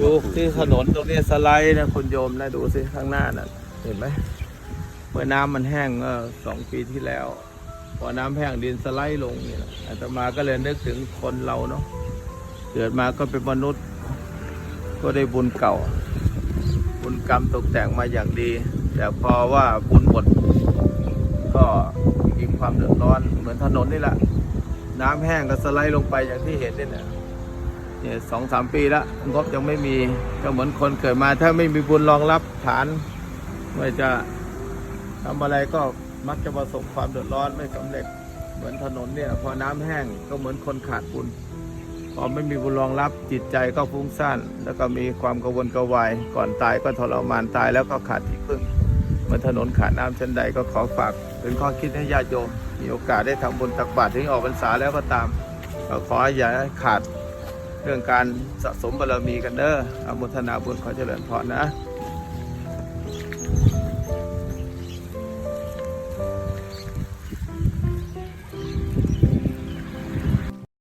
ดูที่ถนนตรงนี้สไลด์นะคุณโยมนะดูสิข้างหน้าน่ะ เห็นไหมเมื่อน้ำมันแห้งเออสองปีที่แล้ว พอน้ำแห้งดินสไลด์ลงนี่แหละอาตมาก็เลยนึกถึงคนเราเนาะเกิดมาก็เป็นมนุษย์ ก็ได้บุญเก่า บุญกรรมตกแต่งมาอย่างดี แต่พอว่าบุญหมด ก็มีความเดือดร้อนเหมือนถนนนี่แหละน้ำแห้งก็สไลด์ลงไปอย่างที่เห็นนี่แหละ เนี่ยสองสามปีแล้วงบยังไม่มีก็เหมือนคนเกิดมา ถ้าไม่มีบุญรองรับฐานไม่จะทำอะไรก็มักจะประสบความเดือดร้อนไม่สำเร็จเหมือนถนนเนี่ยพอน้ำแห้งก็เหมือนคนขาดบุญพอไม่มีบุญรองรับจิตใจก็ฟุ้งซ่านแล้วก็มีความกังวลกระวายก่อนตายก็ทรมานตายแล้วก็ขาดที่พึ่งเหมือนถนนขาดน้ำเช่นใดก็ขอฝาก เป็นข้อคิดให้ญาติโยมมีโอกาสได้ทำบุญตักบาตรถึงออกพรรษาแล้วก็ตามขออย่าขาด เรื่องการสะสมบารมีกันเด้ออนุโมทนาบุญขอเจริญพรนะ